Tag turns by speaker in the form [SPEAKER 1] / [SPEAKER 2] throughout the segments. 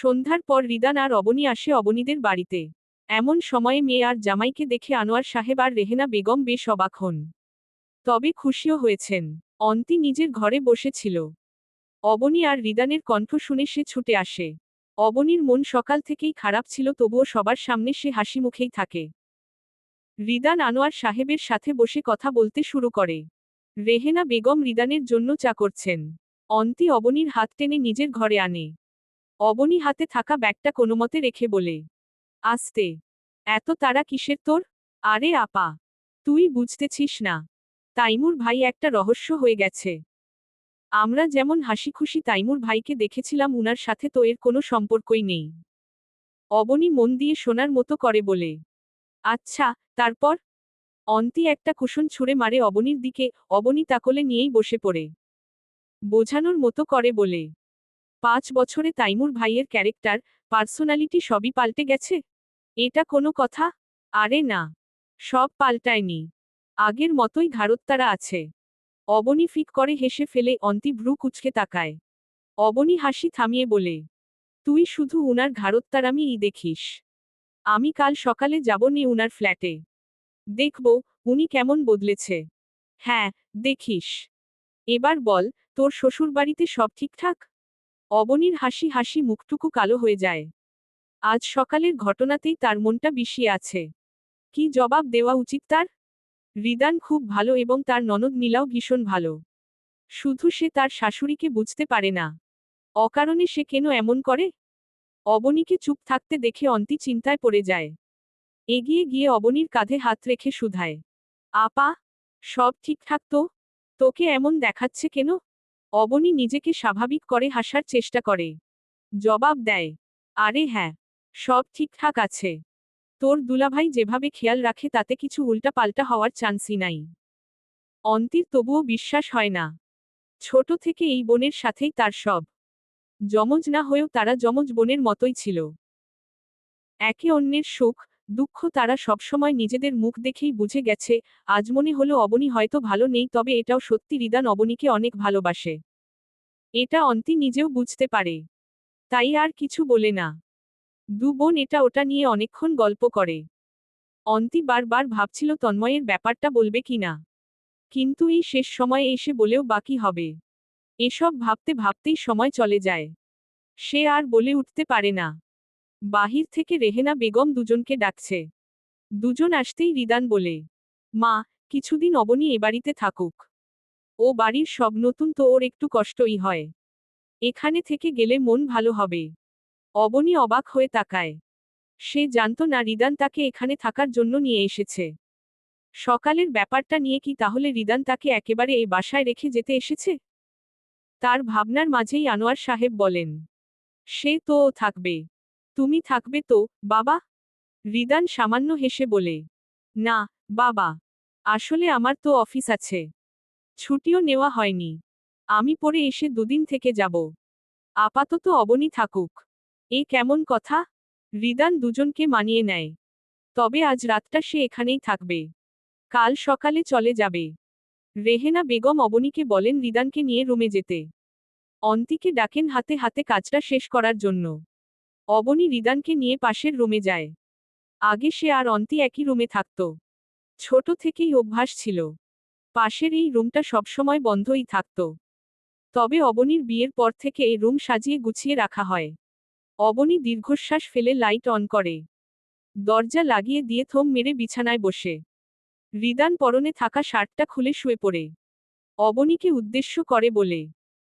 [SPEAKER 1] সন্ধ্যার পর রিদান আর অবনী আসে অবনীদের বাড়িতে। এমন সময়ে মেয়ে আর জামাইকে দেখে আনোয়ার সাহেব আর রেহেনা বেগম বেশ অবাক হন। তবে খুশিও হয়েছেন। অন্তি নিজের ঘরে বসেছিল। অবনী আর রিদানের কণ্ঠ শুনে সে ছুটে আসে। অবনীর মন সকাল থেকেই খারাপ ছিল, তবুও সবার সামনে সে হাসি মুখেই থাকে। রিদান আনোয়ার সাহেবের সাথে বসে কথা বলতে শুরু করে। রেহেনা বেগম রিদানের জন্য চা করছেন। অন্তি অবনীর হাত টেনে নিজের ঘরে আনে। অবনী হাতে থাকা ব্যাগটা কোনোমতে রেখে বলে, আস্তে, এত তারা কিসের তোর? আরে আপা, তুই বুঝতেছিস না, তাইমুর ভাই একটা রহস্য হয়ে গেছে। আমরা যেমন হাসি খুশি তাইমুর ভাইকে দেখেছিলাম উনার সাথে তো এর কোনো সম্পর্কই নেই। অবনী মন দিয়ে শোনার মতো করে বলে আচ্ছা তারপর? অন্তি একটা কুশন ছুঁড়ে মারে অবনির দিকে, অবনী তাকলে নিয়েই বসে পড়ে। বোঝানোর মতো করে বলে পাঁচ বছরে তাইমুর ভাইয়ের ক্যারেক্টার, পার্সোনালিটি সবই পাল্টে গেছে? এটা কোনো কথা? আরে না। সব পাল্টায়নি। আগের মতোই ঘাড়ত্তারা আছে। অবনী ফিক করে হেসে ফেলে অন্তি ভ্রু কুচকে তাকায়। অবনী হাসি থামিয়ে বলে, তুই শুধু উনার ঘাড়ত্তারামি ই দেখিস। আমি কাল সকালে যাব নে উনার ফ্ল্যাটে। দেখব উনি কেমন বদলেছে। হ্যাঁ দেখিস। এবার বল, তোর শ্বশুরবাড়িতে সব ঠিকঠাক? অবনীর হাসি হাসি মুখটুকু কালো হয়ে যায়। আজ সকালের ঘটনাতেই তার মনটা বিষিয়ে আছে। কি জবাব দেওয়া উচিত তার? রিদান খুব ভালো এবং তার ননদ নীলাও ভীষণ ভালো। শুধু সে তার শাশুড়িকে বুঝতে পারে না। অকারণে সে কেন এমন করে? অবনীকে চুপ থাকতে দেখে অন্তি চিন্তায় পড়ে যায়। এগিয়ে গিয়ে অবনীর কাঁধে হাত রেখে শুধায়। আপা, সব ঠিকঠাক তো? তোকে এমন দেখাচ্ছে কেন? অবনী নিজেকে স্বাভাবিক করে হাসার চেষ্টা করে। জবাব দেয়, আরে হ্যাঁ সব ঠিকঠাক আছে। তোর দুলাভাই যেভাবে খেয়াল রাখে তাতে কিছু উল্টা পাল্টা হওয়ার চান্সই নাই। অন্তির তবুও বিশ্বাস হয় না। ছোট থেকে এই বোনের সাথেই তার সব। যমজ না হয়েও তারা যমজ বোনের মতোই ছিল। একে অন্যের সুখ দুঃখ তারা সবসময় নিজেদের মুখ দেখেই বুঝে গেছে আজ মনে হলো অবনী হয়তো ভালো নেই তবে এটাও সত্যি রিদান অবনীকে অনেক ভালোবাসে। এটা অন্তি নিজেও বুঝতে পারে। তাই আর কিছু বলে না। দু বোন এটা ওটা নিয়ে অনেকক্ষণ গল্প করে। অন্তি বারবার ভাবছিল তন্ময়ের ব্যাপারটা বলবে কি না। কিন্তু এই শেষ সময়ে এসে বলেও বাকি হবে। এসব ভাবতে ভাবতেই সময় চলে যায়। সে আর বলে উঠতে পারে না। বাহির থেকে রেহেনা বেগম দুজনকে ডাকছে। দুজন আসতেই রিদান বলে, মা, কিছুদিন অবনী এ বাড়িতে থাকুক। ও বাড়ির সব নতুন তো ওর একটু কষ্টই হয়। এখানে থেকে গেলে মন ভালো হবে অবনী অবাক হয়ে তাকায়। সে জানত না রিদান তাকে এখানে থাকার জন্য নিয়ে এসেছে। সকালের ব্যাপারটা নিয়ে কি তাহলে রিদান তাকে একেবারে এই বাসায় রেখে যেতে এসেছে? তার ভাবনার মাঝেই আনোয়ার সাহেব বলেন, সে তো থাকবে। তুমি থাকবে তো, বাবা? রিদান সামান্য হেসে বলে, না, বাবা, আসলে আমার তো অফিস আছে। ছুটিও নেওয়া হয়নি। আমি পরে এসে দুদিন থেকে যাব। আপাতত অবনী থাকুক। এ কেমন কথা? রিদান দুজনকে মানিয়ে নেয়। তবে আজ রাতটা সে এখানেই থাকবে। কাল সকালে চলে যাবে। রেহেনা বেগম অবনীকে বলেন রিদানকে নিয়ে রুমে যেতে। অন্তিকে ডাকেন হাতে হাতে কাজটা শেষ করার জন্য। অবনী রিদানকে নিয়ে পাশের রুমে যায়। আগে সে আর অন্তি একই রুমে থাকত। ছোট থেকেই অভ্যাস ছিল। পাশের এই রুমটা সবসময় বন্ধই থাকত। তবে অবনীর বিয়ের পর থেকে এই রুম সাজিয়ে গুছিয়ে রাখা হয়। অবনী দীর্ঘশ্বাস ফেলে লাইট অন করে। দরজা লাগিয়ে দিয়ে থম মেরে বিছানায় বসে। রিদান পরনে থাকা শার্টটা খুলে শুয়ে পড়ে। অবনীকে উদ্দেশ্য করে বলে,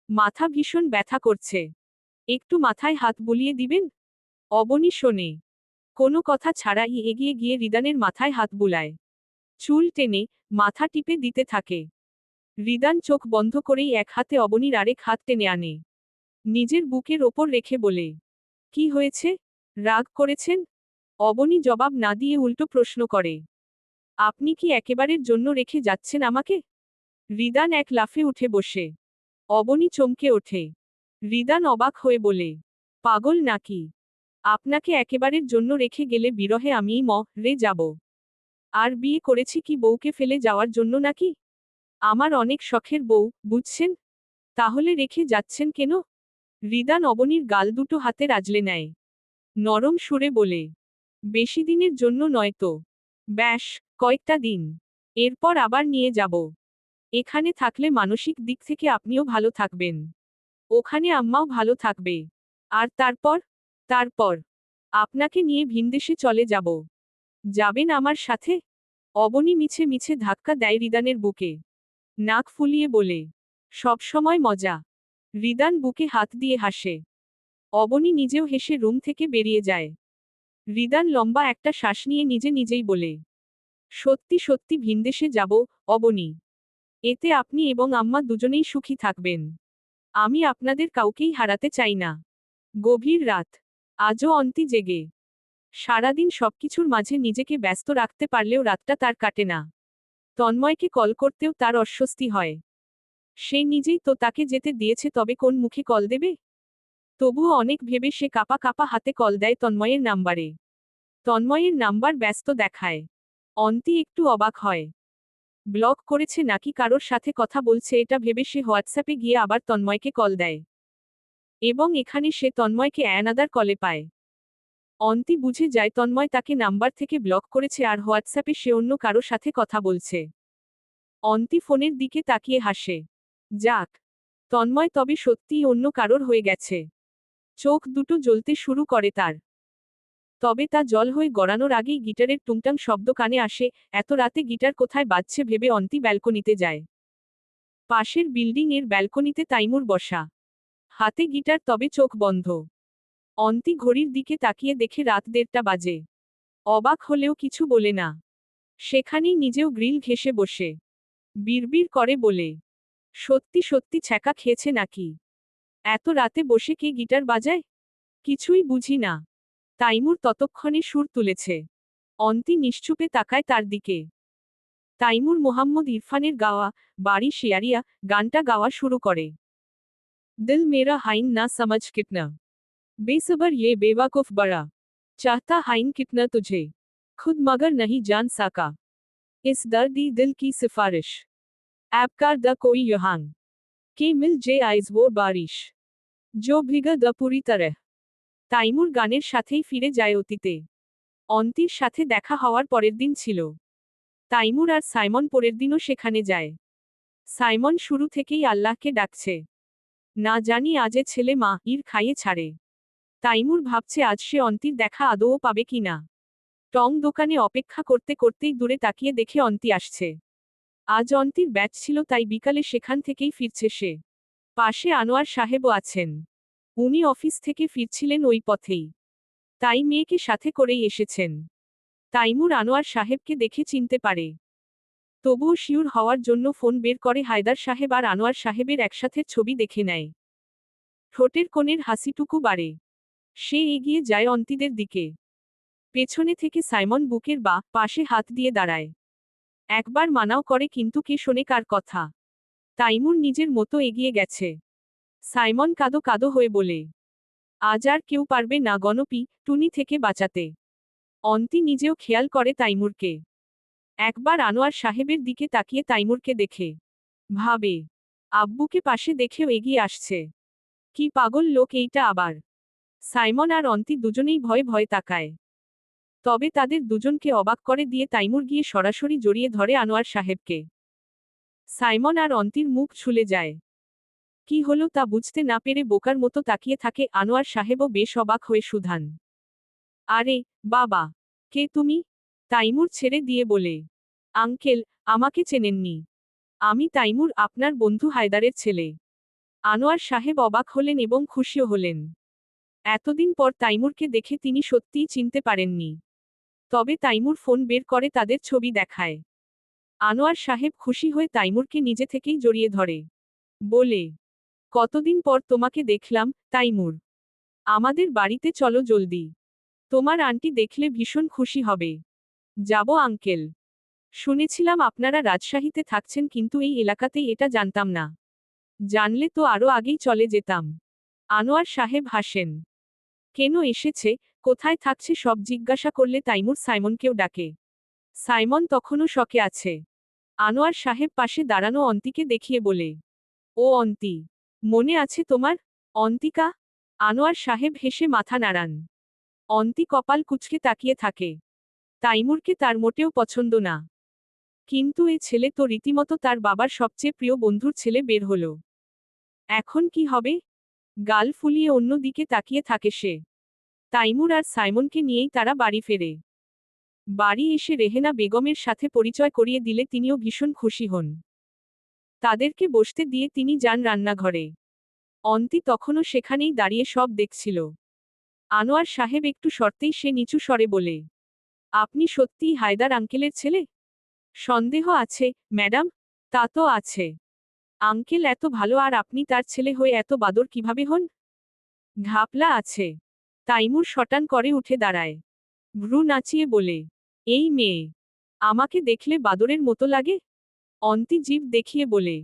[SPEAKER 1] মাথা ভীষণ ব্যথা করছে। একটু মাথায় হাত বুলিয়ে দিবেন? অবনী শোনে। কোনো কথা ছাড়াই এগিয়ে গিয়ে রিদানের মাথায় হাত বুলায়। চুল টেনে মাথা টিপে দিতে থাকে। রিদান চোখ বন্ধ করেই এক হাতে অবনীর আরেক হাত টেনে আনে। নিজের বুকের ওপর রেখে বলে, কি হয়েছে? রাগ করেছেন? অবনী জবাব না দিয়ে উল্টো প্রশ্ন করে, আপনি কি একেবারের জন্য রেখে যাচ্ছেন আমাকে? রিদান এক লাফে উঠে বসে। অবনী চমকে ওঠে। রিদান অবাক হয়ে বলে, পাগল নাকি? আপনাকে একেবারের জন্য রেখে গেলে বিরহে আমিই ম, রে যাব। আর বিয়ে করেছি কি বউকে ফেলে যাওয়ার জন্য নাকি? আমার অনেক শখের বউ, বুঝছেন? তাহলে রেখে যাচ্ছেন কেন? রিদান নবনীর গাল দুটো হাতে রাজলে নেয়। নরম সুরে বলে, বেশি দিনের জন্য নয় তো। ব্যাস, কয়েকটা দিন। এরপর আবার নিয়ে যাব। এখানে থাকলে মানসিক দিক থেকে আপনিও ভালো থাকবেন। ওখানে আম্মাও ভালো থাকবে। আর তারপর? তারপর, আপনাকে নিয়ে ভিনদেশে চলে যাব। যাবেন আমার সাথে? অবনী মিছে মিছে ধাক্কা দেয় রিদানের বুকে। নাক ফুলিয়ে বলে সবসময় মজা। রিদান বুকে হাত দিয়ে হাসে। অবনী নিজেও হেসে রুম থেকে বেরিয়ে যায়। রিদান লম্বা একটা শ্বাস নিয়ে নিজে নিজেই বলে, সত্যি সত্যি ভিনদেশে যাব, অবনী। এতে আপনি এবং আম্মা দুজনেই সুখী থাকবেন। আমি আপনাদের কাউকেই হারাতে চাই না। গভীর রাত। আজও অন্তি জেগে। সারাদিন সবকিছুর মাঝে নিজেকে ব্যস্ত রাখতে পারলেও রাতটা তার কাটে না। তন্ময়কে কল করতেও তার অস্বস্তি হয়। সে নিজেই তো তাকে যেতে দিয়েছে, তবে কোন মুখে কল দেবে? তবুও অনেক ভেবে সে কাপা কাপা হাতে কল দেয় তন্ময়ের নাম্বারে। তন্ময়ের নাম্বার ব্যস্ত দেখায়। অন্তি একটু অবাক হয়। ব্লক করেছে নাকি কারোর সাথে কথা বলছে, এটা ভেবে সে হোয়াটসঅ্যাপে গিয়ে আবার তন্ময়কে কল দেয়। এবং এখানে সে তন্ময়কে অ্যানাদার কলে পায়। অন্তি বুঝে যায় তন্ময় তাকে নাম্বার থেকে ব্লক করেছে আর হোয়াটসঅ্যাপে সে অন্য কারও সাথে কথা বলছে। অন্তি ফোনের দিকে তাকিয়ে হাসে। যাক, তন্ময় তবে সত্যিই অন্য কারোর হয়ে গেছে। চোখ দুটো জ্বলতে শুরু করে তার। তবে তা জল হয়ে গড়ানোর আগেই গিটারের টুংটাং শব্দ কানে আসে, এত রাতে গিটার কোথায় বাজছে? ভেবে অন্তি ব্যালকনিতে যায়। পাশের বিল্ডিং এর ব্যালকনিতে তাইমুর বসা। হাতে গিটার তবে চোখ বন্ধ। অন্তি ঘড়ির দিকে তাকিয়ে দেখে রাত দেড়টা বাজে। অবাক হলেও কিছু বলে না। সেখানেই নিজেও গ্রিল ঘেসে বসে। বিড়বিড় করে বলে, সত্যি সত্যি ছ্যাঁকা খেয়েছে নাকি? এত রাতে বসে কে গিটার বাজায়? কিছুই বুঝি না। তাইমুর ততক্ষণে সুর তুলেছে। অন্তি নিশ্চুপে তাকায় তার দিকে। তাইমুর মোহাম্মদ ইরফানের গাওয়া বাড়ি শেয়ারিয়া গানটা গাওয়া শুরু করে। দিল মেরা হাইন না সমঝ কিতনা बेसबर ये बेवकूफ बड़ा चाहता हाइन कितना तुझे खुद मगर नहीं जान सका इस दर्दी दिल की सिफारिश ऐपकार द कोई यहांग के मिल जे आइज वो बारिश जो ভিগা দ পুরি তরহ তাইমুর গানের সাথেই ফিরে যায় অতীতে অন্তির সাথে দেখা হওয়ার পরের দিন ছিল তাইমুর আর সাইমন পরের দিনও সেখানে যায় সাইমন শুরু থেকেই আল্লাহকে ডাকছে না জানি আজে ছেলে মা, ইর খাইয়ে ছাড়ে। তাইমুর ভাবছে আজ সে অন্তির দেখা আদৌ পাবে কি না। টং দোকানে অপেক্ষা করতে করতেই দূরে তাকিয়ে দেখে অন্তি আসছে। আজ অন্তির ব্যাচ ছিল তাই বিকালে সেখান থেকেই ফিরছে সে। পাশে আনোয়ার সাহেবও আছেন। উনি অফিস থেকে ফিরছিলেন ওই পথেই। তাই মেয়েকে সাথে করেই এসেছেন। তাইমুর আনোয়ার সাহেবকে দেখে চিনতে পারে। তবুও শিউর হওয়ার জন্য ফোন বের করে হায়দার সাহেব আর আনোয়ার সাহেবের একসাথে ছবি দেখে নেয়। ঠোঁটের কোণের হাসিটুকু বাড়ে। সে এগিয়ে যায় অন্তিদের দিকে। পেছনে থেকে সাইমন বুকের বা পাশে হাত দিয়ে দাঁড়ায়। একবার মানাও করে কিন্তু কে শোনে কার কথা। তাইমুর নিজের মতো এগিয়ে গেছে। সাইমন কাদো কাদো হয়ে বলে, আজ আর কেউ পারবে না গণপি টুনি থেকে বাঁচাতে। অন্তি নিজেও খেয়াল করে তাইমুরকে। একবার আনোয়ার সাহেবের দিকে তাকিয়ে তাইমুরকে দেখে, ভাবে, আব্বুকে পাশে দেখেও এগিয়ে আসছে। কি পাগল লোক এইটা আবার। সাইমন আর অন্তি দুজনেই ভয়ে ভয়ে তাকায়। তবে তাদের দুজনকে অবাক করে দিয়ে তাইমুর গিয়ে সরাসরি জড়িয়ে ধরে আনোয়ার সাহেবকে। সাইমন আর অন্তির মুখ ছুলে যায়। কি হলো তা বুঝতে না পেরে বোকার মতো তাকিয়ে থাকে আনোয়ার সাহেবও বেশ অবাক হয়ে সুধান। আরে, বাবা, কে তুমি? তাইমুর ছেড়ে দিয়ে বলে, আঙ্কেল, আমাকে চেনেননি। আমি তাইমুর আপনার বন্ধু হায়দারের ছেলে। আনোয়ার সাহেব অবাক হলেন এবং খুশিও হলেন। এতদিন পর তাইমুরকে দেখে তিনি সত্যিই চিনতে পারেননি। তবে তাইমুর ফোন বের করে তাদের ছবি দেখায়। আনোয়ার সাহেব খুশি হয়ে তাইমুরকে নিজে থেকেই জড়িয়ে ধরে। বলে, কতদিন পর তোমাকে দেখলাম, তাইমুর। আমাদের বাড়িতে চলো জলদি। তোমার আন্টি দেখলে ভীষণ খুশি হবে। যাব আঙ্কেল। শুনেছিলাম আপনারা রাজশাহীতে থাকছেন কিন্তু এই এলাকাতেই এটা জানতাম না। জানলে তো আরও আগেই চলে যেতাম। আনোয়ার সাহেব হাসেন। কেন এসেছে? কোথায় থাকছে? সব জিজ্ঞাসা করলে তাইমুর সাইমনকেও ডাকে। সাইমন তখনও শকে আছে। আনোয়ার সাহেব পাশে দাঁড়ানো অন্তিকে দেখিয়ে বলে, ও অন্তি, মনে আছে তোমার? অন্তিকা? আনোয়ার সাহেব হেসে মাথা নাড়ান। অন্তি কপাল কুচকে তাকিয়ে থাকে। তাইমুরকে তার মোটেও পছন্দ না। কিন্তু এ ছেলে তো রীতিমতো তার বাবার সবচেয়ে প্রিয় বন্ধুর ছেলে বের হলো। এখন কি হবে? গাল ফুলিয়ে অন্য দিকে তাকিয়ে থাকে সে। তাইমুর আর সাইমনকে নিয়েই তারা বাড়ি ফেরে। বাড়ি এসে রেহেনা বেগমের সাথে পরিচয় করিয়ে দিলে তিনিও ভীষণ খুশি হন। তাদেরকে বসতে দিয়ে তিনি যান রান্নাঘরে। অন্তি তখনও সেখানেই দাঁড়িয়ে সব দেখছিল। আনোয়ার সাহেব একটু শর্তেই সে নিচু স্বরে বলে আপনি সত্যিই হায়দার আঙ্কেলের ছেলে? সন্দেহ আছে, ম্যাডাম। তা তো আছে। আঙ্কেল এত ভালো, আর আপনি তার ছেলে হয়ে এত বাদর কীভাবে হন? ঘাপলা আছে। তাইমুর শটান করে উঠে দাঁড়ায়। ভ্রু নাচিয়ে বলে, এই মেয়ে, আমাকে দেখলে বাদরের মতো লাগে? অন্তি জীব দেখিয়ে বলে,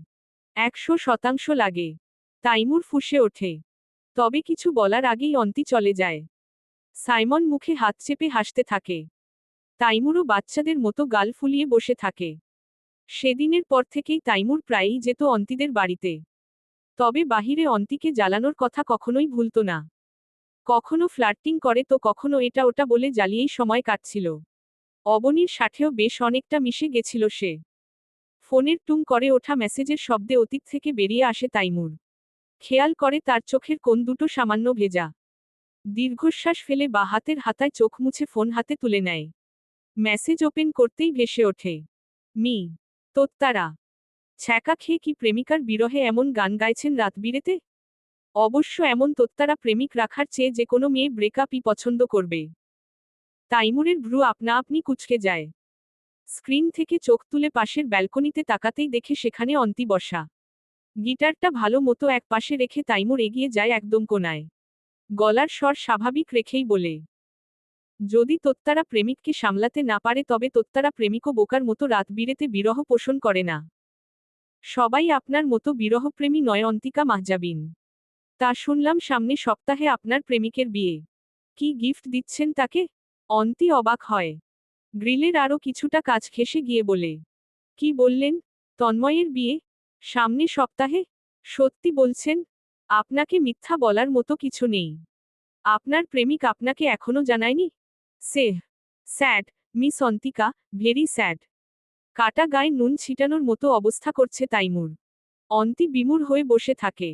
[SPEAKER 1] একশো শতাংশ লাগে। তাইমুর ফুসে ওঠে। তবে কিছু বলার আগেই অন্তি চলে যায়। সাইমন মুখে হাত চেপে হাসতে থাকে। তাইমুরও বাচ্চাদের মতো গাল ফুলিয়ে বসে থাকে। সেদিনের পর থেকেই তাইমুর প্রায়ই যেত অন্তিদের বাড়িতে। তবে বাহিরে অন্তিকে জ্বালানোর কথা কখনোই ভুলত না। কখনো ফ্লার্টিং করে তো কখনো এটা ওটা বলে জ্বালিয়েই সময় কাটছিল। অবনীর সাথেও বেশ অনেকটা মিশে গেছিল সে। ফোনের টুং করে ওঠা মেসেজের শব্দে অতীত থেকে বেরিয়ে আসে তাইমুর। খেয়াল করে তার চোখের কোন দুটো সামান্য ভেজা। দীর্ঘশ্বাস ফেলে বা হাতের হাতায় চোখ মুছে ফোন হাতে তুলে নেয়। মেসেজ ওপেন করতেই ভেসে ওঠে। মি, তোত্তারা, ছ্যাঁকা খেয়ে কি প্রেমিকার বিরহে এমন গান গাইছেন রাত বিরেতে অবশ্য এমন তোত্তারা প্রেমিক রাখার চেয়ে যে কোনো মেয়ে ব্রেকআপই পছন্দ করবে। তাইমুরের ভ্রু আপনা আপনি কুচকে যায়। স্ক্রিন থেকে চোখ তুলে পাশের ব্যালকনিতে তাকাতেই দেখে সেখানে অন্তি বসা। গিটারটা ভালো মতো এক পাশে রেখে তাইমুর এগিয়ে যায় একদম কোনায় গলার স্বর স্বাভাবিক রেখেই বলে যদি তোত্তারা প্রেমিককে সামলাতে না পারে তবে তোত্তারা প্রেমিকও বোকার মতো রাত বিরেতে বিরহ পোষণ করে না। সবাই আপনার মতো বিরহপ্রেমী নয়, অন্তিকা মাহজাবিন। তা শুনলাম সামনে সপ্তাহে আপনার প্রেমিকের বিয়ে। কি গিফট দিচ্ছেন তাকে? অন্তি অবাক হয়। গ্রিলের আরও কিছুটা কাজ খেসে গিয়ে বলে, কি বললেন? তন্ময়ের বিয়ে? সামনে সপ্তাহে? সত্যি বলছেন? আপনাকে মিথ্যা বলার মতো কিছু নেই। আপনার প্রেমিক আপনাকে এখনও জানায়নি? সে, sad, miss Antika, very sad. কাটা গায়ে নুন ছিটানোর মতো অবস্থা করছে তাইমুর। অন্তি বিমুর হয়ে বসে থাকে।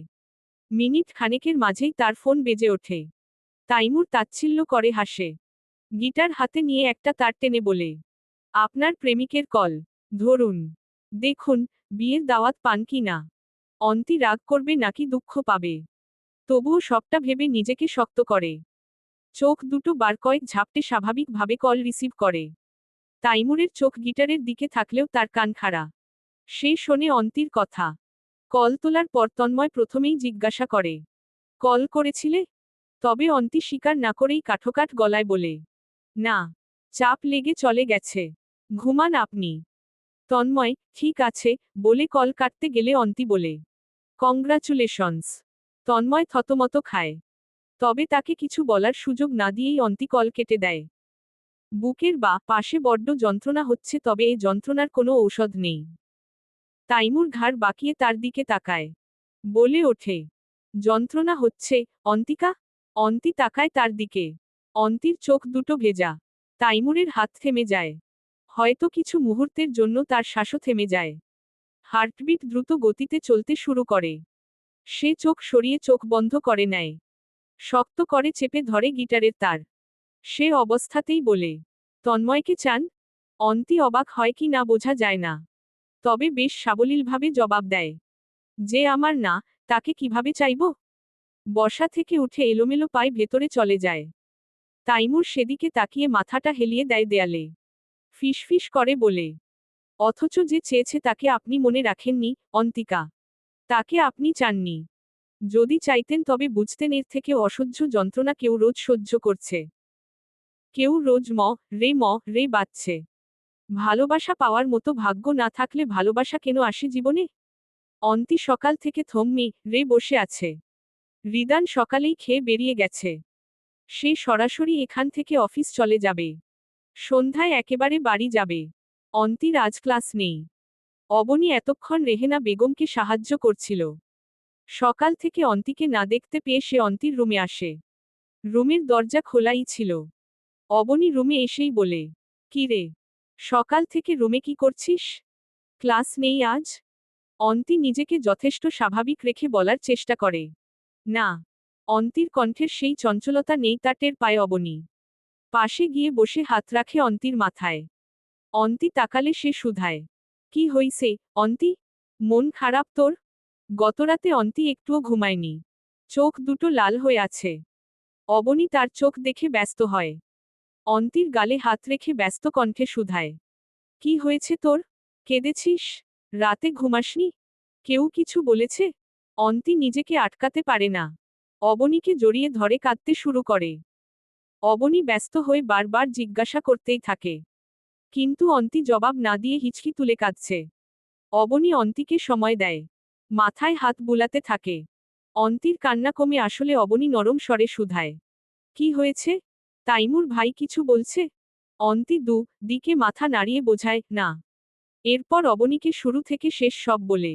[SPEAKER 1] মিনিট খানেকের মাঝেই তার ফোন বেজে ওঠে। তাইমুর তাচ্ছিল্য করে হাসে। গিটার হাতে নিয়ে একটা তার টেনে বলে, আপনার প্রেমিকের কল, ধরুন। দেখুন, বিয়ের দাওয়াত পান কি না? অন্তি রাগ করবে নাকি দুঃখ পাবে? তবুও সবটা ভেবে নিজেকে শক্ত করে। চোখ দুটো বার কয়েক ঝাপটে স্বাভাবিকভাবে কল রিসিভ করে। তাইমুরের চোখ গিটারের দিকে থাকলেও তার কান খাড়া। সে শোনে অন্তির কথা। কল তোলার পর তন্ময় প্রথমেই জিজ্ঞাসা করে, কল করেছিলে? তবে অন্তি স্বীকার না করেই কাঠোকাঠ গলায় বলে, না, চাপ লেগে চলে গেছে। ঘুমান আপনি। তন্ময়, ঠিক আছে, বলে কল কাটতে গেলে অন্তি বলে, কংগ্রাচুলেশনস। তন্ময় থতমত খায়। তবে তাকে কিছু বলার সুযোগ না দিয়েই অন্তি কল কেটে দেয়। বুকের বা পাশে বড্ড যন্ত্রণা হচ্ছে তবে এই যন্ত্রণার কোনো ঔষধ নেই। তাইমুর ঘাড় বাকিয়ে তার দিকে তাকায়। বলে ওঠে, যন্ত্রণা হচ্ছে, অন্তিকা? অন্তি তাকায় তার দিকে। অন্তির চোখ দুটো ভেজা। তাইমুরের হাত থেমে যায়। হয়তো কিছু মুহূর্তের জন্য তার শ্বাসও থেমে যায়। হার্টবিট দ্রুত গতিতে চলতে শুরু করে। সে চোখ সরিয়ে চোখ বন্ধ করে নেয়। শক্ত করে চেপে ধরে গিটারের তার। সে অবস্থাতেই বলে, তন্ময়কে চান? অন্তি অবাক হয় কি না বোঝা যায় না। তবে বেশ সাবলীলভাবে জবাব দেয়, যে আমার না, তাকে কীভাবে চাইব? বসা থেকে উঠে এলোমেলো পায়ে ভেতরে চলে যায়। তাইমুর সেদিকে তাকিয়ে মাথাটা হেলিয়ে দেয় দেয়ালে। ফিসফিস করে বলে, অথচ যে চেয়েছে তাকে আপনি মনে রাখেননি, অন্তিকা। তাকে আপনি চাননি। যদি চাইতেন তবে বুঝতেন এর থেকে অসহ্য যন্ত্রণা কেউ রোজ সহ্য করছে। কেউ রোজ ম, রে ম, রে বাচ্ছে ভালোবাসা পাওয়ার মতো ভাগ্য না থাকলে ভালোবাসা কেন আসে জীবনে? অন্তি সকাল থেকে থম্মি, রে বসে আছে। রিদান সকালেই খেয়ে বেরিয়ে গেছে। সে সরাসরি এখান থেকে অফিস চলে যাবে। সন্ধ্যায় একেবারে বাড়ি যাবে। অন্তির আজ ক্লাস নেই। অবনী এতক্ষণ রেহেনা বেগমকে সাহায্য করছিল। সকাল থেকে অন্তিকে না দেখতে পেয়ে সে অন্তির রুমে আসে। রুমের দরজা খোলাই ছিল। অবনী রুমে এসেই বলে, কি রে? সকাল থেকে রুমে কি করছিস? ক্লাস নেই আজ? অন্তি নিজেকে যথেষ্ট স্বাভাবিক রেখে বলার চেষ্টা করে। না, অন্তির কণ্ঠের সেই চঞ্চলতা নেই তা টের পায় অবনী। পাশে গিয়ে বসে হাত রাখে অন্তির মাথায়। অন্তি তাকালে সে শুধায়, কি হইছে, অন্তি? মন খারাপ তোর? গতরাতে অন্তি একটুও ঘুমায়নি। চোখ দুটো লাল হয়ে আছে। অবনী তার চোখ দেখে ব্যস্ত হয়। অন্তির গালে হাত রেখে ব্যস্ত কণ্ঠে শুধায়। কি হয়েছে তোর? কেঁদেছিস? রাতে ঘুমাসনি? কেউ কিছু বলেছে? অন্তি নিজেকে আটকাতে পারে না। অবনীকে জড়িয়ে ধরে কাঁদতে শুরু করে। অবনী ব্যস্ত হয়ে বারবার জিজ্ঞাসা করতেই থাকে। কিন্তু অন্তি জবাব না দিয়ে হিচকি তুলে কাঁদছে। অবনী অন্তিকে সময় দেয়। মাথায় হাত বুলাতে থাকে। অন্তির কান্না কমে আসলে অবনী নরম স্বরে শুধায়। কি হয়েছে? তাইমুর ভাই কিছু বলছে? অন্তি দু দিকে মাথা নাড়িয়ে বোঝায়, না। এরপর অবনীকে শুরু থেকে শেষ সব বলে।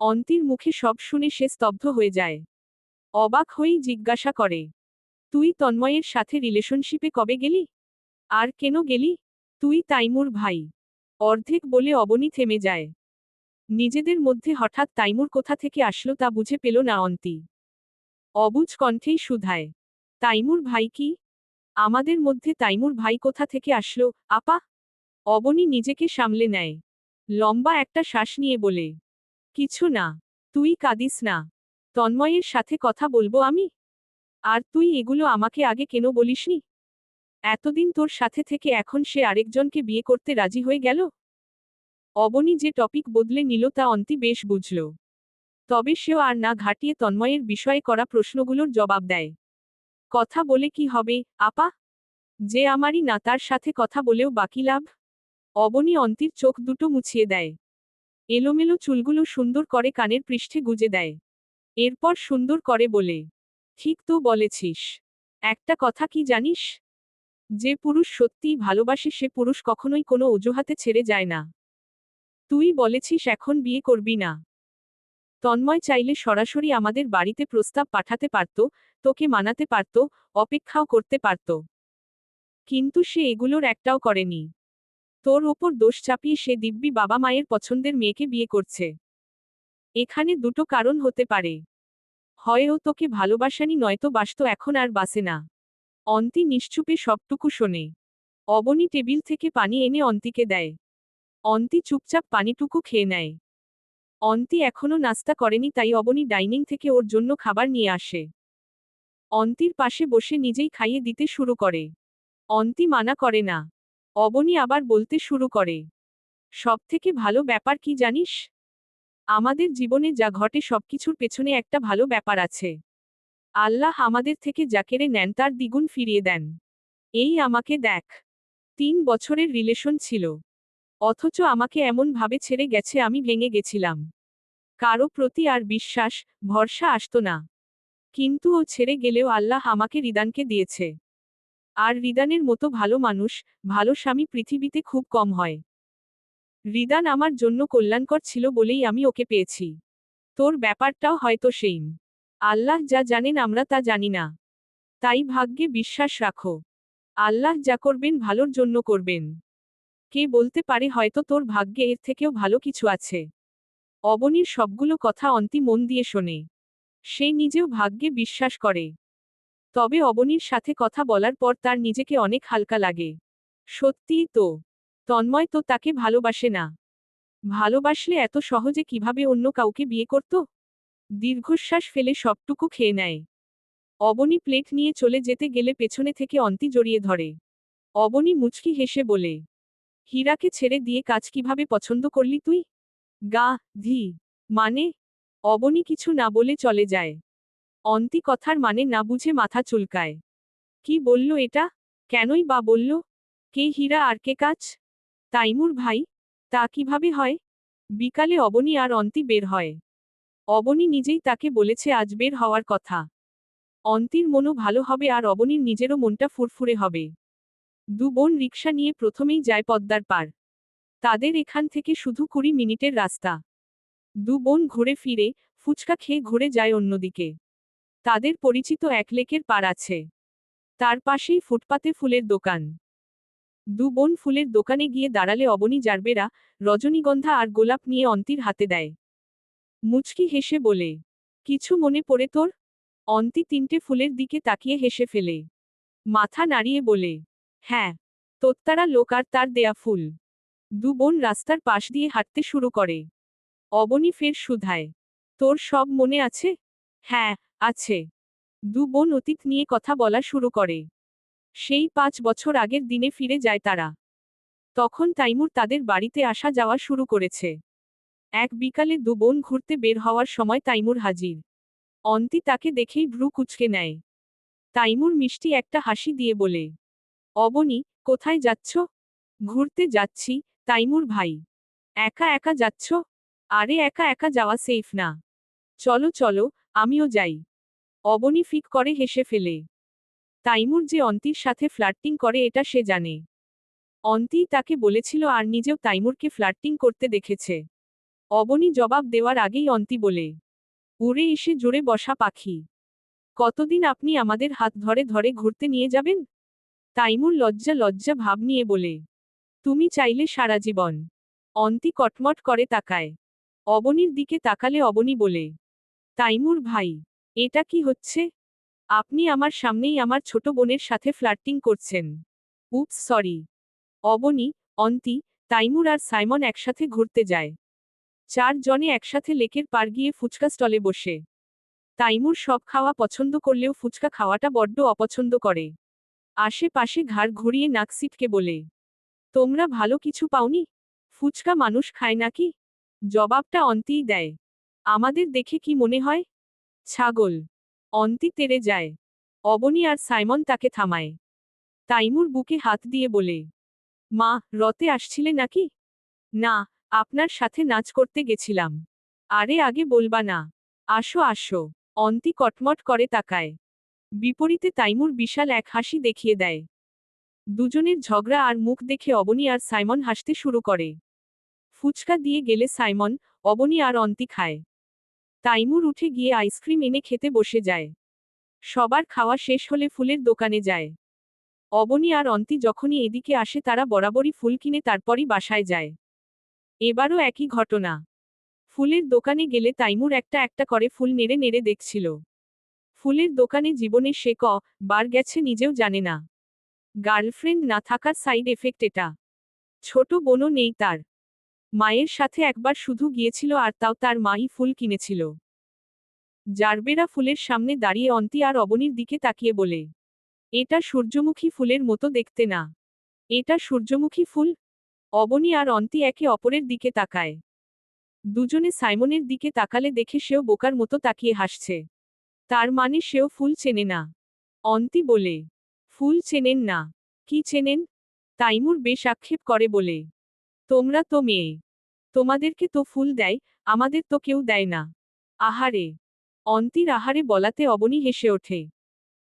[SPEAKER 1] অন্তির মুখে সব শুনে সে স্তব্ধ হয়ে যায়। অবাক হয়েই জিজ্ঞাসা করে, তুই তন্ময়ের সাথে রিলেশনশিপে কবে গেলি? আর কেন গেলি? তুই তাইমুর ভাই। অর্ধেক বলে অবনী থেমে যায়। নিজেদের মধ্যে হঠাৎ তাইমুর কোথা থেকে আসলো তা বুঝে পেল না অন্তি। অবুজ কণ্ঠেই শুধায় তাইমুর ভাই কি? আমাদের মধ্যে তাইমুর ভাই কোথা থেকে আসলো? আপা? অবনী নিজেকে সামলে নেয়, লম্বা একটা শ্বাস নিয়ে বলে, কিছু না, তুই কাঁদিস না, তন্ময়ের সাথে কথা বলব আমি? আর তুই এগুলো আমাকে আগে কেন বলিসনি? এতদিন তোর সাথে থেকে এখন সে আরেকজনকে বিয়ে করতে রাজি হয়ে গেল? অবনী যে টপিক বদলে নিল তা অন্তি বেশ বুঝল। তবে সেও আর না ঘাটিয়ে তন্ময়ের বিষয়ে করা প্রশ্নগুলোর জবাব দেয়। কথা বলে কি হবে, আপা? যে আমারই না তার সাথে কথা বলেও বাকি লাভ? অবনী অন্তির চোখ দুটো মুছিয়ে দেয়। এলোমেলো চুলগুলো সুন্দর করে কানের পৃষ্ঠে গুজে দেয়। এরপর সুন্দর করে বলে, ঠিক তো বলেছিস। একটা কথা কি জানিস? যে পুরুষ সত্যিই ভালোবাসে সে পুরুষ কখনোই কোনো অজুহাতে ছেড়ে যায় না। তুই বলেছিস এখন বিয়ে করবি না। তন্ময় চাইলে সরাসরি আমাদের বাড়িতে প্রস্তাব পাঠাতে পারত, তোকে মানাতে পারত, অপেক্ষাও করতে পারত। কিন্তু সে এগুলোর একটাও করেনি। তোর ওপর দোষ চাপিয়ে সে দিব্যি বাবা মায়ের পছন্দের মেয়েকে বিয়ে করছে। এখানে দুটো কারণ হতে পারে। হয় ও তোকে ভালোবাসানি নয়তো বাসত এখন আর বাসে না। অন্তি নিশ্চুপে সবটুকু শোনে। অবনী টেবিল থেকে পানি এনে অন্তিকে দেয়। অন্তি চুপচাপ পানিটুকু খেয়ে নেয়। অন্তি এখনও নাস্তা করেনি তাই অবনী ডাইনিং থেকে ওর জন্য খাবার নিয়ে আসে। অন্তির পাশে বসে নিজেই খাইয়ে দিতে শুরু করে। অন্তি মানা করে না। অবনী আবার বলতে শুরু করে। সবথেকে ভালো ব্যাপার কি জানিস? আমাদের জীবনে যা ঘটে সবকিছুর পেছনে একটা ভালো ব্যাপার আছে। আল্লাহ আমাদের থেকে যা কেড়ে নেন তার দ্বিগুণ ফিরিয়ে দেন। এই আমাকে দেখ। তিন বছরের রিলেশন ছিল। অথচ আমাকে এমন ভাবে ছেড়ে গেছে আমি ভেঙে গেছিলাম। কারও প্রতি আর বিশ্বাস, ভরসা আসতো না। কিন্তু ও ছেড়ে গেলেও আল্লাহ আমাকে রিদানকে দিয়েছে। আর রিদানের মতো ভালো মানুষ, ভালো স্বামী পৃথিবীতে খুব কম হয়। রিদান আমার জন্য কল্যাণকর ছিল বলেই আমি ওকে পেয়েছি। তোর ব্যাপারটাও হয়তো সেইম আল্লাহ যা জানেন আমরা তা জানি না। তাই ভাগ্যে বিশ্বাস রাখো। আল্লাহ যা করবেন ভালোর জন্য করবেন। কে বলতে পারে হয়তো তোর ভাগ্যে এর থেকেও ভালো কিছু আছে। অবনীর সবগুলো কথা অন্তি মন দিয়ে শোনে। সে নিজেও ভাগ্যে বিশ্বাস করে। তবে অবনীর সাথে কথা বলার পর তার নিজেকে অনেক হালকা লাগে। সত্যিই তো, তন্ময় তো তাকে ভালোবাসে না। ভালোবাসলে এত সহজে কীভাবে অন্য কাউকে বিয়ে করত? দীর্ঘশ্বাস ফেলে সবটুকু খেয়ে নেয়। অবনী প্লেট নিয়ে চলে যেতে গেলে পেছনে থেকে অন্তি জড়িয়ে ধরে। অবনী মুচকি হেসে বলে হীরাকে ছেড়ে দিয়ে কাজ কীভাবে পছন্দ করলি তুই? গা, ধি মানে? অবনী কিছু না বলে চলে যায়। অন্তি কথার মানে না বুঝে মাথা চুলকায়। কি বলল এটা? কেনই বা বলল? কে হীরা আর কে কাজ? তাইমুর ভাই, তা কীভাবে হয়? বিকালে অবনী আর অন্তি বের হয়। অবনী নিজেই তাকে বলেছে আজ বের হওয়ার কথা। অন্তির মনও ভালো হবে আর অবনীর নিজেরও মনটা ফুরফুরে হবে। দু বোন রিক্সা নিয়ে প্রথমেই যায় পদ্মার পার তাদের এখান থেকে শুধু কুড়ি মিনিটের রাস্তা। দু বোন ঘুরে ফিরে, ফুচকা খেয়ে ঘুরে যায় অন্যদিকে। তাদের পরিচিত এক লেকের পার আছে। তার পাশেই ফুটপাতে ফুলের দোকান। দু বোন ফুলের দোকানে গিয়ে দাঁড়ালে অবনী জারবেরা, রজনীগন্ধা আর গোলাপ নিয়ে অন্তির হাতে দেয়। মুচকি হেসে বলে, কিছু মনে পড়ে তোর? অন্তি তিনটে ফুলের দিকে তাকিয়ে হেসে ফেলে। মাথা নাড়িয়ে বলে হ্যাঁ তোত্তারা লোক আর তার দেয়া ফুল। দু বোন রাস্তার পাশ দিয়ে হাঁটতে শুরু করে। অবনী ফের শুধায় তোর সব মনে আছে? হ্যাঁ আছে। দু বোন অতীত নিয়ে কথা বলা শুরু করে। সেই পাঁচ বছর আগের দিনে ফিরে যায় তারা। তখন তাইমুর তাদের বাড়িতে আসা যাওয়া শুরু করেছে। এক বিকালে দু বোন ঘুরতে বের হওয়ার সময় তাইমুর হাজির। অন্তি তাকে দেখেই ভ্রু কুচকে নেয়। তাইমুর মিষ্টি একটা হাসি দিয়ে বলে অবনী, কোথায় যাচ্ছ? ঘুরতে যাচ্ছি, তাইমুর ভাই। একা একা যাচ্ছ? আরে একা একা যাওয়া সেফ না। চলো চলো, আমিও যাই। অবনী ফিক করে হেসে ফেলে। তাইমুর যে অন্তির সাথে ফ্লার্টিং করে এটা সে জানে। অন্তি তাকে বলেছিল আর নিজেও তাইমুরকে ফ্লার্টিং করতে দেখেছে। অবনী জবাব দেওয়ার আগেই অন্তি বলে, উড়ে এসে জুড়ে বসা পাখি। কতদিন আপনি আমাদের হাত ধরে ধরে ঘুরতে নিয়ে যাবেন? তাইমুর লজ্জা লজ্জা ভাব নিয়ে বলে, তুমি চাইলে সারা জীবন অন্তি কটমট করে তাকায়। অবনীর দিকে তাকালে অবনী বলে, তাইমুর ভাই, এটা কি হচ্ছে? আপনি আমার সামনেই আমার ছোট বোনের সাথে ফ্লার্টিং করছেন। Oops sorry. অবনী, অন্তি, তাইমুর আর সাইমন একসাথে ঘুরতে যায়। চার জনে একসাথে লেকের পার গিয়ে ফুচকা স্টলে বসে। তাইমুর সব খাওয়া পছন্দ করলেও ফুচকা খাওয়াটা বড্ড অপছন্দ করে। আশেপাশে ঘাড় ঘুরিয়ে নাক সিটকে বলে, তোমরা ভালো কিছু পাওনি? ফুচকা মানুষ খায় নাকি? জবাবটা অন্তিই দেয়, আমাদের দেখে কি মনে হয়? ছাগল, অন্তি তেরে যায়। অবনী আর সাইমন তাকে থামায়। তাইমুর বুকে হাত দিয়ে বলে, মা রতে আসছিলে নাকি? না, আপনার সাথে নাচ করতে গেছিলাম। আরে, আগে বলবা না। আসো আসো। অন্তি কটমট করে তাকায়। বিপরীতে তাইমুর বিশাল এক হাসি দেখিয়ে দেয়। দুজনের ঝগড়া আর মুখ দেখে অবনী আর সাইমন হাসতে শুরু করে। ফুচকা দিয়ে গেলে সাইমন, অবনী আর অন্তি খায়। তাইমুর উঠে গিয়ে আইসক্রিম এনে খেতে বসে যায়। সবার খাওয়া শেষ হলে ফুলের দোকানে যায়। অবনী আর অন্তি যখনই এদিকে আসে তারা বরাবরই ফুল কিনে তারপরই বাসায় যায়। এবারও একই ঘটনা। ফুলের দোকানে গেলে তাইমুর একটা একটা করে ফুল নেড়ে নেড়ে দেখছিল। ফুলের দোকানে জীবনে সে ক বার গেছে নিজেও জানে না। গার্লফ্রেন্ড না থাকার সাইড এফেক্ট এটা। ছোট বোনও নেই তার। মায়ের সাথে একবার শুধু গিয়েছিল আর তাও তার মাই ফুল কিনেছিল। জারবেরা ফুলের সামনে দাঁড়িয়ে অন্তি আর অবনীর দিকে তাকিয়ে বলে, এটা সূর্যমুখী ফুলের মতো দেখতে না। এটা সূর্যমুখী ফুল? অবনী আর অন্তি একে অপরের দিকে তাকায়। দুজনে সাইমনের দিকে তাকালে দেখে সেও বোকার মতো তাকিয়ে হাসছে। তার মানে সেও ফুল চেনে না। অন্তি বলে, ফুল চেনেন না। কি চেনেন? তাইমুর বেশ আক্ষেপ করে বলে, তোমরা তো মেয়ে। তোমাদেরকে তো ফুল দেয়, আমাদের তো কেউ দেয় না। আহারে! অন্তির আহারে বলাতে অবনী হেসে ওঠে।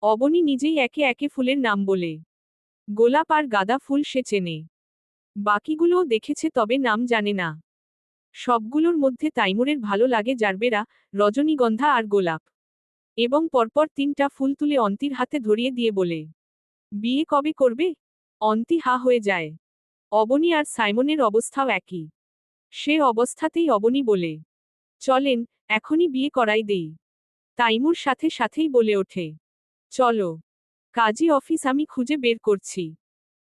[SPEAKER 1] অবনী নিজেই একে একে ফুলের নাম বলে, গোলাপ আর গাঁদা ফুল সে চেনে। বাকিগুলোও দেখেছে তবে নাম জানে না। সবগুলোর মধ্যে তাইমুরের ভালো লাগে জারবেরা রজনীগন্ধা আর গোলাপ। এবং পরপর তিনটা ফুল তুলে অন্তির হাতে ধরিয়ে দিয়ে বলে, বিয়ে কবে করবে? অন্তি হা হয়ে যায়। অবনী আর সাইমনের অবস্থাও একই। সে অবস্থাতেই অবনী বলে, চলেন, এখনই বিয়ে করাই দেই। তাইমুর সাথে সাথেই বলে ওঠে, চলো, কাজী অফিস আমি খুঁজে বের করছি।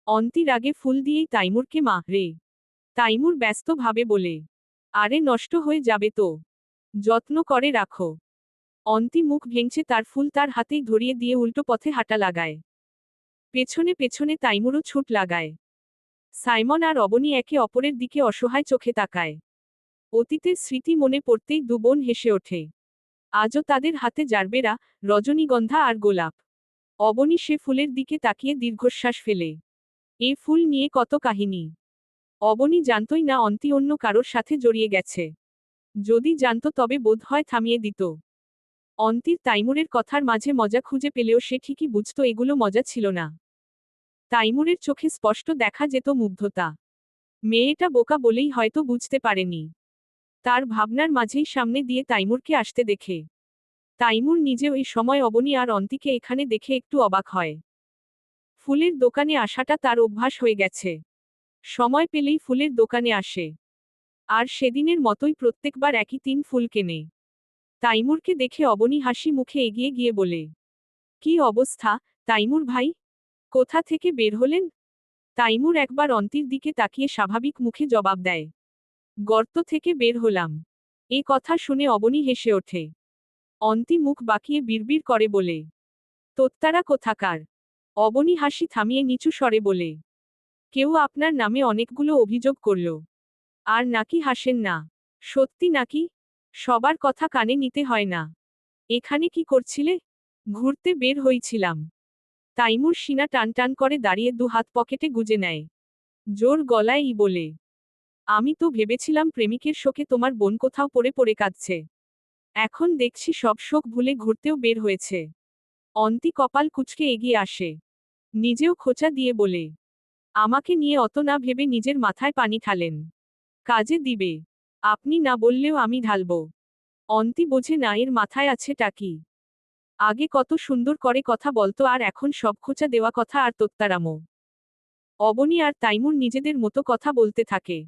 [SPEAKER 1] অন্তির আগে ফুল দিয়েই তাইমুরকে মা, রে। তাইমুর ব্যস্তভাবে বলে, আরে নষ্ট হয়ে যাবে তো। যত্ন করে রাখো। অন্তি মুখ ভেঙছে তার ফুল তার হাতেই ধরিয়ে দিয়ে উল্টো পথে হাঁটা লাগায়। পেছনে পেছনে তাইমুরও ছুট লাগায়। সাইমন আর অবনী একে অপরের দিকে অসহায় চোখে তাকায়। অতীতের স্মৃতি মনে পড়তেই দু বোন হেসে ওঠে। আজও তাদের হাতে জারবেরা, রজনীগন্ধা আর গোলাপ। অবনী সে ফুলের দিকে তাকিয়ে দীর্ঘশ্বাস ফেলে। এ ফুল নিয়ে কত কাহিনী। অবনী জানতই না অন্তি অন্য কারোর সাথে জড়িয়ে গেছে। যদি জানত তবে বোধ হয় থামিয়ে দিত। অন্তির তাইমুরের কথার মাঝে মজা খুঁজে পেলেও সে ঠিকই বুঝত এগুলো মজা ছিল না। তাইমুরের চোখে স্পষ্ট দেখা যেত মুগ্ধতা। মেয়েটা বোকা বলেই হয়তো বুঝতে পারেনি। তার ভাবনার মাঝেই সামনে দিয়ে তাইমুরকে আসতে দেখে। তাইমুর নিজেও এই সময় অবনী আর অন্তিকে এখানে দেখে একটু অবাক হয়। ফুলের দোকানে আসাটা তার অভ্যাস হয়ে গেছে। সময় পেলেই ফুলের দোকানে আসে। আর সেদিনের মতোই প্রত্যেকবার একই তিন ফুল কেনে। তাইমুরকে দেখে অবনী হাসি মুখে এগিয়ে গিয়ে বলে, কি অবস্থা, তাইমুর ভাই? কোথা থেকে বের হলেন? তাইমুর একবার অন্তির দিকে তাকিয়ে স্বাভাবিক মুখে জবাব দেয়, গর্ত থেকে বের হলাম। এ কথা শুনে অবনী হেসে ওঠে। অন্তি মুখ বাঁকিয়ে বিড়বিড় করে বলে, তোত্তারা কোথাকার? অবনী হাসি থামিয়ে নিচু স্বরে বলে, কেউ আপনার নামে অনেকগুলো অভিযোগ করল। আর নাকি হাসেন না। সত্যি নাকি? সবার কথা কানে নিতে হয় না। এখানে কি করছিলে? ঘুরতে বের হইছিলাম। তাইমুর সিনা টান টান করে দাঁড়িয়ে দু হাত পকেটে গুজে নেয়। জোর গলায় ই বলে, আমি তো ভেবেছিলাম প্রেমিকের শোকে তোমার বোন কোথাও পড়ে পড়ে কাঁদছে। এখন দেখছি সব শোক ভুলে ঘুরতেও বের হয়েছে। অন্তি কপাল কুচকে এগিয়ে আসে। নিজেও খোঁচা দিয়ে বলে, আমাকে নিয়ে অত না ভেবে নিজের মাথায় পানি ঢালেন। কাজে দিবে। আপনি না বললেও আমি ঢালব। অন্তি বোঝে না এর মাথায় আছে টাকি আগে কত সুন্দর করে কথা বলতো আর এখন সব খোঁচা দেওয়া কথা আর তোত্তারামো। অবনী আর তাইমুর নিজেদের মতো কথা বলতে থাকে।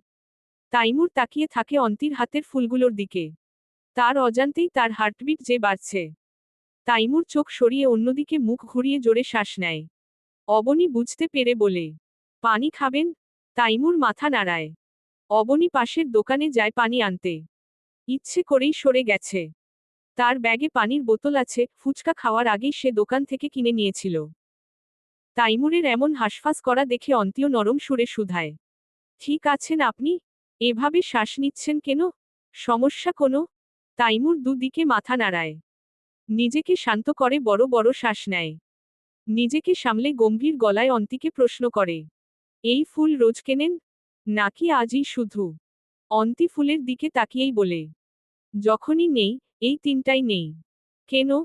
[SPEAKER 1] তাইমুর তাকিয়ে থাকে অন্তির হাতের ফুলগুলোর দিকে। তার অজান্তেই তার হার্টবিট যে বাড়ছে। তাইমুর চোখ সরিয়ে অন্যদিকে মুখ ঘুরিয়ে জোরে শ্বাস নেয়। অবনী বুঝতে পেরে বলে, পানি খাবেন? তাইমুর মাথা নাড়ায়। অবনী পাশের দোকানে যায় পানি আনতে। ইচ্ছে করেই সরে গেছে। তার ব্যাগে পানির বোতল আছে, ফুচকা খাওয়ার আগেই সে দোকান থেকে কিনে নিয়েছিল। তাইমুরের এমন হাসফাস করা দেখে অন্তীয় নরম সুরে শুধায়। ঠিক আছেন আপনি? এভাবে শ্বাস নিচ্ছেন কেন? সমস্যা কোনো? তাইমুর দুদিকে মাথা নাড়ায়। নিজেকে শান্ত করে বড় বড় শ্বাস নেয়। নিজেকে সামলে গম্ভীর গলায় অন্তিকে প্রশ্ন করে, এই ফুল রোজ কেনেন? নাকি আজই শুধু অন্তি ফুলের দিকে তাকিয়েই বলে, যখনই নেই, এই তিনটাই নেই। কেন?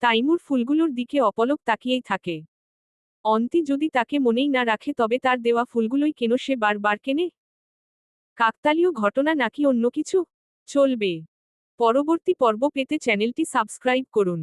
[SPEAKER 1] তাইমুর ফুলগুলোর দিকে অপলক তাকিয়েই থাকে। অন্তি যদি তাকে মনেই না রাখে তবে তার দেওয়া ফুলগুলোই কেন সে বারবার কেনে? কাকতালীয় ঘটনা নাকি অন্য কিছু? চলবে। পরবর্তী পর্ব পেতে চ্যানেলটি সাবস্ক্রাইব করুন।